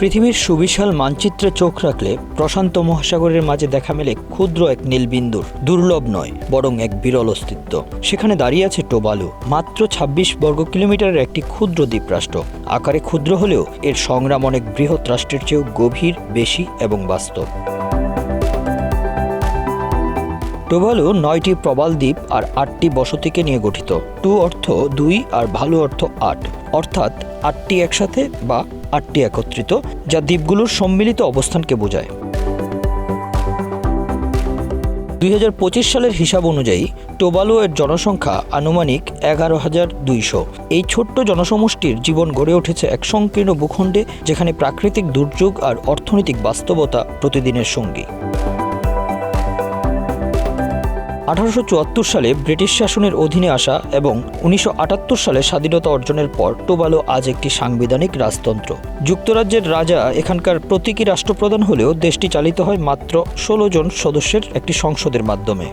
পৃথিবীর সুবিশাল মানচিত্রে চোখ রাখলে প্রশান্ত মহাসাগরের মাঝে দেখা মেলে ক্ষুদ্র এক নীলবিন্দুর, দুর্লভ নয়, বরং এক বিরল অস্তিত্ব। সেখানে দাঁড়িয়ে আছে টোবালু, মাত্র ২৬ বর্গ কিলোমিটারের একটি ক্ষুদ্র দ্বীপরাষ্ট্র। আকারে ক্ষুদ্র হলেও এর সংগ্রাম অনেক বৃহৎ রাষ্ট্রের চেয়েও গভীর, বেশি এবং বাস্তব। টোভালু নয়টি প্রবাল দ্বীপ আর আটটি বসতিকে নিয়ে গঠিত। টু অর্থ দুই আর ভালো অর্থ আট। অর্থাৎ আটটি একসাথে বা আটটি একত্রিত, যা দ্বীপগুলোর সম্মিলিত অবস্থানকে বোঝায়। দুই হাজার পঁচিশ সালের হিসাব অনুযায়ী, টোবালো এর জনসংখ্যা আনুমানিক এগারো হাজার দুইশো। এই ছোট্ট জনসমষ্টির জীবন গড়ে উঠেছে এক সংকীর্ণ ভূখণ্ডে, যেখানে প্রাকৃতিক দুর্যোগ আর অর্থনৈতিক বাস্তবতা প্রতিদিনের সঙ্গী। আঠারোশো চুয়াত্তর সালে ব্রিটিশ শাসনের অধীনে আসা এবং উনিশশো আটাত্তর সালে স্বাধীনতা অর্জনের পর টোবালো আজ একটি সাংবিধানিক রাজতন্ত্র। যুক্তরাজ্যের রাজা এখানকার প্রতীকী রাষ্ট্রপ্রধান হলেও দেশটি চালিত হয় মাত্র ষোলো জন সদস্যের একটি সংসদের মাধ্যমে।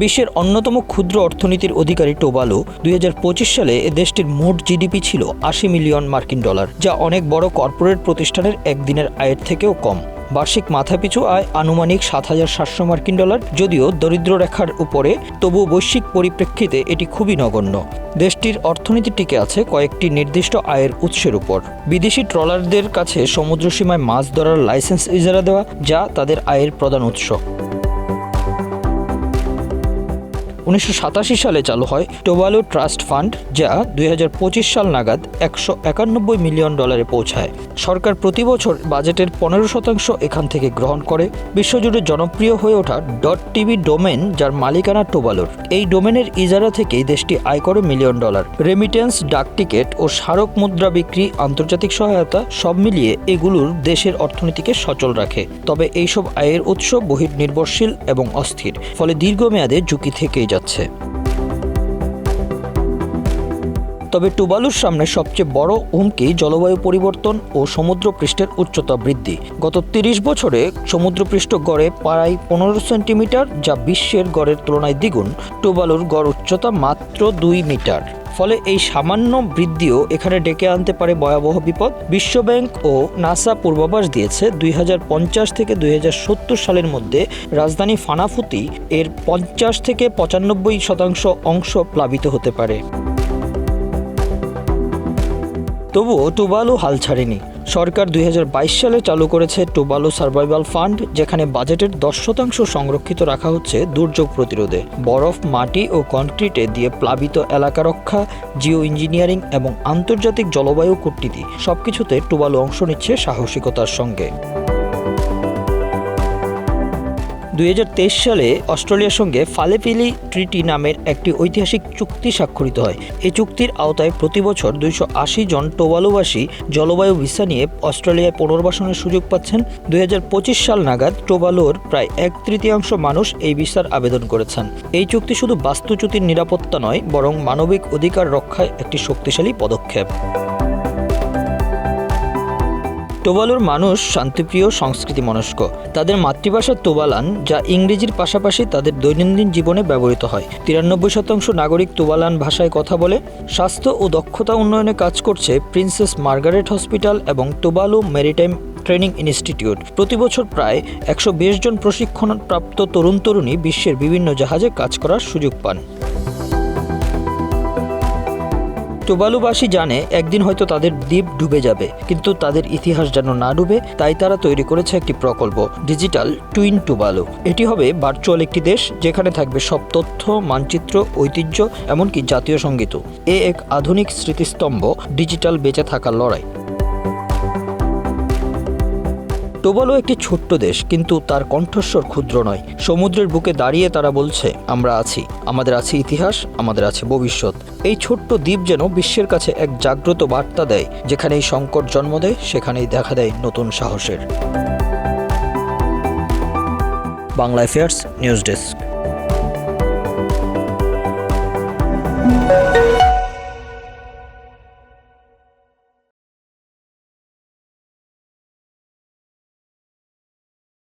বিশ্বের অন্যতম ক্ষুদ্র অর্থনীতির অধিকারী টোবালো দুই হাজার পঁচিশ সালে এ দেশটির মোট জিডিপি ছিল আশি মিলিয়ন মার্কিন ডলার, যা অনেক বড় কর্পোরেট প্রতিষ্ঠানের একদিনের আয়ের থেকেও কম। বার্ষিক মাথাপিছু আয় আনুমানিক সাত হাজার সাতশো মার্কিন ডলার। যদিও দরিদ্র রেখার উপরে, তবু বৈশ্বিক পরিপ্রেক্ষিতে এটি খুবই নগণ্য। দেশটির অর্থনীতি টিকে আছে কয়েকটি নির্দিষ্ট আয়ের উৎসের উপর। বিদেশি ট্রলারদের কাছে সমুদ্রসীমায় মাছ ধরার লাইসেন্স ইজারা দেওয়া, যা তাদের আয়ের প্রধান উৎস। উনিশশো সাতাশি সালে চালু হয় টোবালো ট্রাস্ট ফান্ড, যা দুই হাজার পঁচিশ সাল নাগাদ একশো একানব্বই মিলিয়ন ডলারে পৌঁছায়। সরকার প্রতি বছর বাজেটের পনেরো শতাংশ এখান থেকে গ্রহণ করে। বিশ্বজুড়ে জনপ্রিয় হয়ে ওঠা ডট টিভি ডোমেন, যার মালিকানা টোবালোর। এই ডোমেনের ইজারা থেকেই দেশটি আয় করে মিলিয়ন ডলার। রেমিটেন্স, ডাক টিকেট ও স্মারক মুদ্রা বিক্রি, আন্তর্জাতিক সহায়তা সব মিলিয়ে এগুলোর দেশের অর্থনীতিকে সচল রাখে। তবে এইসব আয়ের উৎস বহির্নির্ভরশীল এবং অস্থির। ফলে দীর্ঘমেয়াদে ঝুঁকি থেকেই যাচ্ছে। তবে টুবালুর সামনে সবচেয়ে বড় হুমকি জলবায়ু পরিবর্তন ও সমুদ্রপৃষ্ঠের উচ্চতা বৃদ্ধি। গত তিরিশ বছরে সমুদ্রপৃষ্ঠ গড়ে প্রায় পনেরো সেন্টিমিটার, যা বিশ্বের গড়ের তুলনায় দ্বিগুণ। টুবালুর গড় উচ্চতা মাত্র দুই মিটার। ফলে এই সামান্য বৃদ্ধিও এখানে ডেকে আনতে পারে ভয়াবহ বিপদ। বিশ্বব্যাংক ও নাসা পূর্বাভাস দিয়েছে, দুই হাজার পঞ্চাশ থেকে দুই হাজার সত্তর সালের মধ্যে রাজধানী ফানাফুতি এর পঞ্চাশ থেকে পঁচানব্বই শতাংশ অংশ প্লাবিত হতে পারে। তবুও টুবালু হাল ছাড়েনি। সরকার দুই হাজার বাইশ সালে চালু করেছে টোবালো সার্ভাইভাল ফান্ড, যেখানে বাজেটের দশ শতাংশ সংরক্ষিত রাখা হচ্ছে দুর্যোগ প্রতিরোধে। বরফ, মাটি ও কনক্রিটে দিয়ে প্লাবিত এলাকা রক্ষা, জিও ইঞ্জিনিয়ারিং এবং আন্তর্জাতিক জলবায়ু কূটনীতি, সবকিছুতে টোবালো অংশ নিচ্ছে সাহসিকতার সঙ্গে। দুই হাজার তেইশ সালে অস্ট্রেলিয়ার সঙ্গে ফালেপিলি ট্রিটি নামের একটি ঐতিহাসিক চুক্তি স্বাক্ষরিত হয়। এই চুক্তির আওতায় প্রতি বছর দুইশো আশি জন টোবালোবাসী জলবায়ু ভিসা নিয়ে অস্ট্রেলিয়ায় পুনর্বাসনের সুযোগ পাচ্ছেন। দুই হাজার পঁচিশ সাল নাগাদ টোবালোর প্রায় এক তৃতীয়াংশ মানুষ এই ভিসার আবেদন করেছেন। এই চুক্তি শুধু বাস্তুচ্যুতির নিরাপত্তা নয়, বরং মানবিক অধিকার রক্ষায় একটি শক্তিশালী পদক্ষেপ। টোবালুর মানুষ শান্তিপ্রিয় সংস্কৃতি মনস্ক তাদের মাতৃভাষা তোবালান, যা ইংরেজির পাশাপাশি তাদের দৈনন্দিন জীবনে ব্যবহৃত হয়। তিরানব্বই শতাংশ নাগরিক তোবালান ভাষায় কথা বলে, স্বাস্থ্য ও দক্ষতা উন্নয়নে কাজ করছে প্রিন্সেস মার্গারেট হসপিটাল এবং টোবালু মেরিটাইম ট্রেনিং ইনস্টিটিউট। প্রতি বছর প্রায় একশো বিশ জন প্রশিক্ষণপ্রাপ্ত তরুণ তরুণী বিশ্বের বিভিন্ন জাহাজে কাজ করার সুযোগ পান। টোবালুবাসী জানে একদিন হয়তো তাদের দ্বীপ ডুবে যাবে, কিন্তু তাদের ইতিহাস যেন না ডুবে, তাই তারা তৈরি করেছে একটি প্রকল্প, ডিজিটাল টুইন টুবালু। এটি হবে ভার্চুয়াল একটি দেশ যেখানে থাকবে সব তথ্য, মানচিত্র, ঐতিহ্য, এমনকি জাতীয় সঙ্গীতও। এ এক আধুনিক স্মৃতিস্তম্ভ ডিজিটাল বেঁচে থাকার লড়াই। টোবালো একটি ছোট্ট দেশ, কিন্তু তার কণ্ঠস্বর ক্ষুদ্র নয়। সমুদ্রের বুকে দাঁড়িয়ে তারা বলছে, আমরা আছি। আমাদের আছে ইতিহাস, আমাদের আছে ভবিষ্যৎ। এই ছোট্ট দ্বীপ যেন বিশ্বের কাছে এক জাগ্রত বার্তা দেয়, যেখানেই সংকট জন্ম দেয়, সেখানেই দেখা দেয় নতুন সাহসের। Bangla affairs news desk.